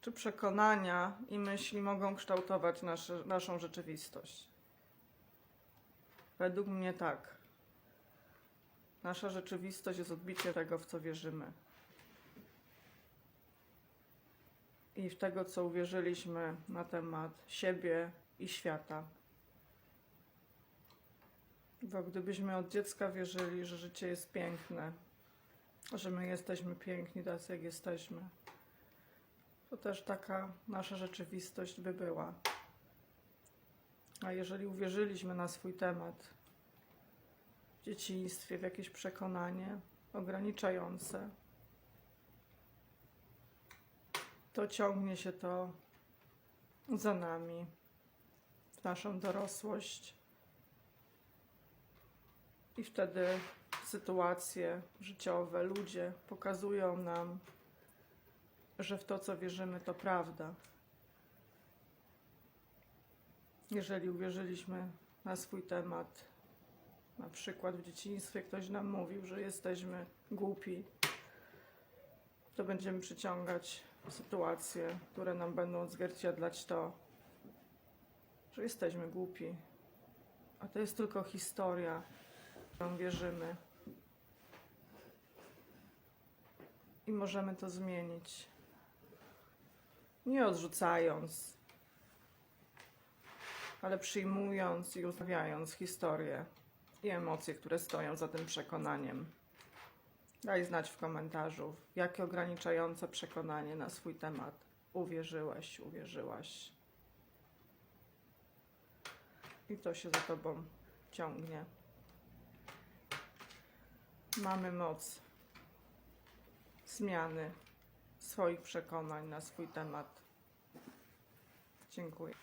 Czy przekonania i myśli mogą kształtować nasze, naszą rzeczywistość? Według mnie tak. Nasza rzeczywistość jest odbicie tego, w co wierzymy. I w tego, co uwierzyliśmy na temat siebie i świata. Bo gdybyśmy od dziecka wierzyli, że życie jest piękne, że my jesteśmy piękni tacy, jak jesteśmy, to też taka nasza rzeczywistość by była. A jeżeli uwierzyliśmy na swój temat w dzieciństwie, w jakieś przekonanie ograniczające, to ciągnie się to za nami w naszą dorosłość. I wtedy sytuacje życiowe, ludzie pokazują nam, że w to, co wierzymy, to prawda. Jeżeli uwierzyliśmy na swój temat, na przykład w dzieciństwie ktoś nam mówił, że jesteśmy głupi, to będziemy przyciągać sytuacje, które nam będą odzwierciedlać to, że jesteśmy głupi. A to jest tylko historia, w którą wierzymy. I możemy to zmienić. Nie odrzucając, ale przyjmując i uznawiając historię i emocje, które stoją za tym przekonaniem. Daj znać w komentarzu, jakie ograniczające przekonanie na swój temat uwierzyłeś, uwierzyłaś. I to się za tobą ciągnie. Mamy moc zmiany swoich przekonań na swój temat. Dziękuję.